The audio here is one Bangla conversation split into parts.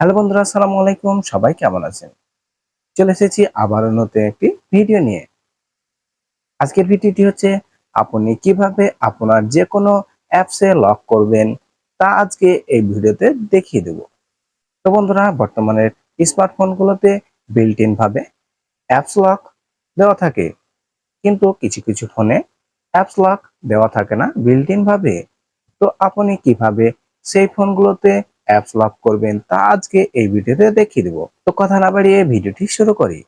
হ্যালো বন্ধুরা, আসসালামু আলাইকুম। সবাই কেমন আছেন? চলে এসেছি আবারও নতুন একটি ভিডিও নিয়ে। আজকের ভিডিওটি হচ্ছে, আপনি কীভাবে আপনার যে কোনো অ্যাপসে লক করবেন তা আজকে এই ভিডিওতে দেখিয়ে দেব। তো বন্ধুরা বর্তমানের স্মার্টফোনগুলোতে বিল্ট ইন ভাবে অ্যাপস লক দেওয়া থাকে। কিন্তু কিছু কিছু ফোনে অ্যাপস লক দেওয়া থাকে না বিল্ট ইন ভাবে। তো আপনি কীভাবে সেই ফোনগুলোতে অ্যাপস লক করবেন, তা আজকে এই ভিডিওতে দেখিয়ে দেবো। তো কথা না বাড়িয়ে ভিডিওটি শুরু করি।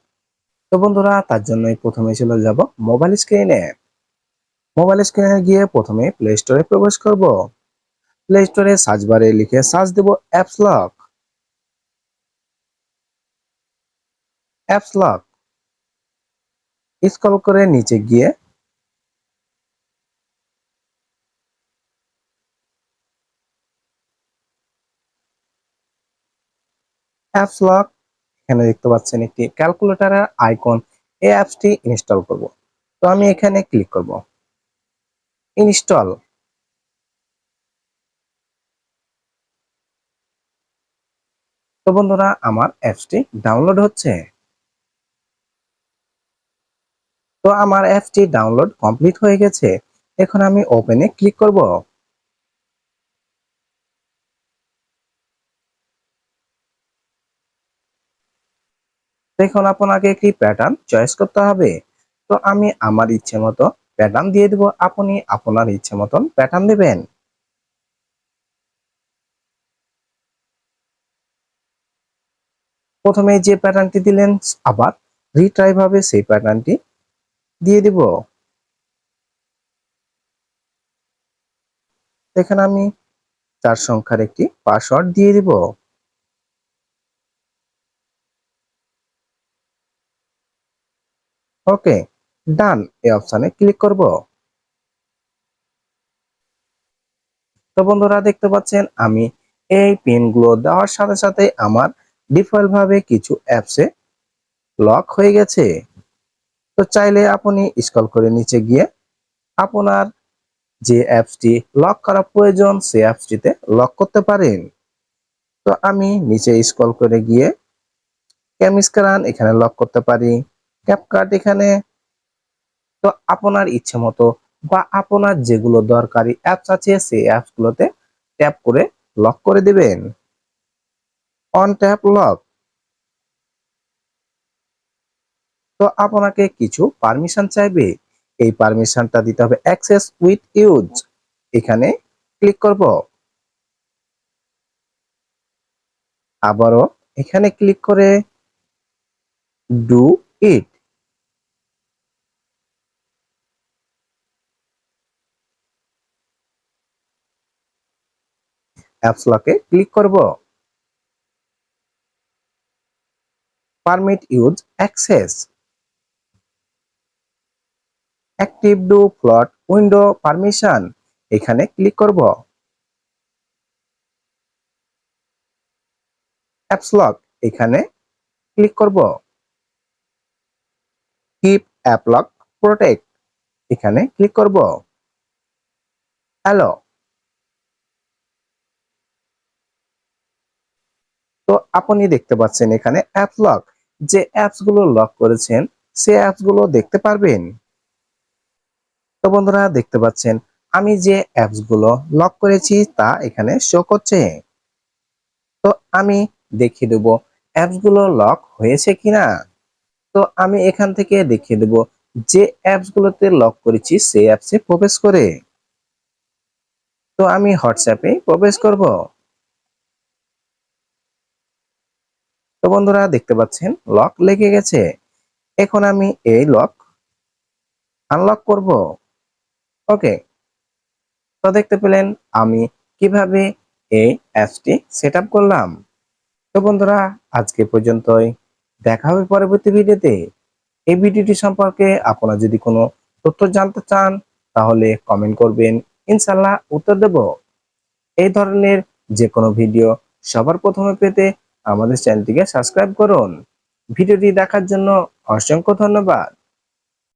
তো বন্ধুরা, তার জন্যই প্রথমে চলে যাব মোবাইল স্ক্রিনে মোবাইল স্ক্রিনে গিয়ে প্রথমে প্লে স্টোরে প্রবেশ করব। প্লে স্টোরে সার্চ বারে লিখে সার্চ দেব apps lock apps lock scroll করে নিচে গিয়ে অ্যাপস লক এখানে দেখতে পাচ্ছেন একটি ক্যালকুলেটরের আইকন এই অ্যাপসটি ইনস্টল করব। তো আমি এখানে ক্লিক করব। ইনস্টল তো বন্ধুরা, আমার অ্যাপসটি ডাউনলোড হচ্ছে। তো আমার অ্যাপসটি ডাউনলোড কমপ্লিট হয়ে গেছে। এখন আমি ওপেনে ক্লিক করব। দেখুন, আপনাকে একটি প্যাটার্ন চয়েস করতে হবে। তো আমি আমার ইচ্ছে মতো প্যাটার্ন দিয়ে দেব। আপনি আপনার ইচ্ছে মতন প্যাটার্ন দেবেন। প্রথমে যে প্যাটার্নটি দিলেন, আবার রিট্রাই ভাবে সেই প্যাটার্নটি দিয়ে দিব। এখানে আমি চার সংখ্যার একটি পাসওয়ার্ড দিয়ে দিব। ওকে, ডান এই অপশানে ক্লিক করব। তো বন্ধুরা দেখতে পাচ্ছেন, আমি এই পিনগুলো দেওয়ার সাথে সাথে আমার ডিফল্ট ভাবে কিছু অ্যাপসে লক হয়ে গেছে। তো চাইলে আপনি স্কল করে নিচে গিয়ে আপনার যে অ্যাপসটি লক করা প্রয়োজন সেই অ্যাপসটিতে লক করতে পারেন। তো আমি নিচে স্কল করে গিয়ে ক্যামিস্কারান এখানে লক করতে পারি। ক্যাপকাট এখানে। তো আপনার ইচ্ছে মতো বা আপনার যেগুলো দরকারি অ্যাপস আছে, সেই অ্যাপসগুলোতে ট্যাপ করে লক করে দিবেন। অন ট্যাপ লক তো আপনাকে কিছু পারমিশন চাইবে। এই পারমিশনটা দিতে হবে অ্যাক্সেস উইথ ইউজ এখানে ক্লিক করব। আবারও এখানে ক্লিক করে ডু ইট অ্যাপস লকে ক্লিক করব। Permit use access active do float window permission এখানে ক্লিক করব। অ্যাপস লক এখানে ক্লিক করব। কিপ অ্যাপ লক প্রোটেক্ট এখানে ক্লিক করব। হ্যালো তো আপনি দেখতে পাচ্ছেন এখানে অ্যাপ লক যে অ্যাপসগুলো লক করেছেন সে অ্যাপসগুলো দেখতে পারবেন। তো বন্ধুরা, দেখতে পাচ্ছেন, আমি যে অ্যাপসগুলো লক করেছি, তা এখানে শো করছে। তো আমি দেখিয়ে দেব অ্যাপসগুলো লক হয়েছে কিনা? তো আমি এখান থেকে দেখিয়ে দেব, যে অ্যাপস গুলোতে লক করেছি, সেই অ্যাপসে প্রবেশ করে। তো আমি হোয়াটসঅ্যাপে প্রবেশ করব। তো বন্ধুরা দেখতে পাচ্ছেন লক লেগে গেছে। এখন আমি এই লক আনলক করব। ওকে তো দেখতে পেলেন আমি কীভাবে এই অ্যাপসটি সেট করলাম। তো বন্ধুরা, আজকে পর্যন্তই। দেখা হবে পরবর্তী ভিডিওতে। এই ভিডিওটি সম্পর্কে আপনারা যদি কোনো তথ্য জানতে চান, তাহলে কমেন্ট করবেন। ইনশাল্লাহ উত্তর দেব। এই ধরনের যে কোনো ভিডিও সবার প্রথমে পেতে আমাদের চ্যানেলটিকে সাবস্ক্রাইব করুন। ভিডিওটি দেখার জন্য অসংখ্য ধন্যবাদ।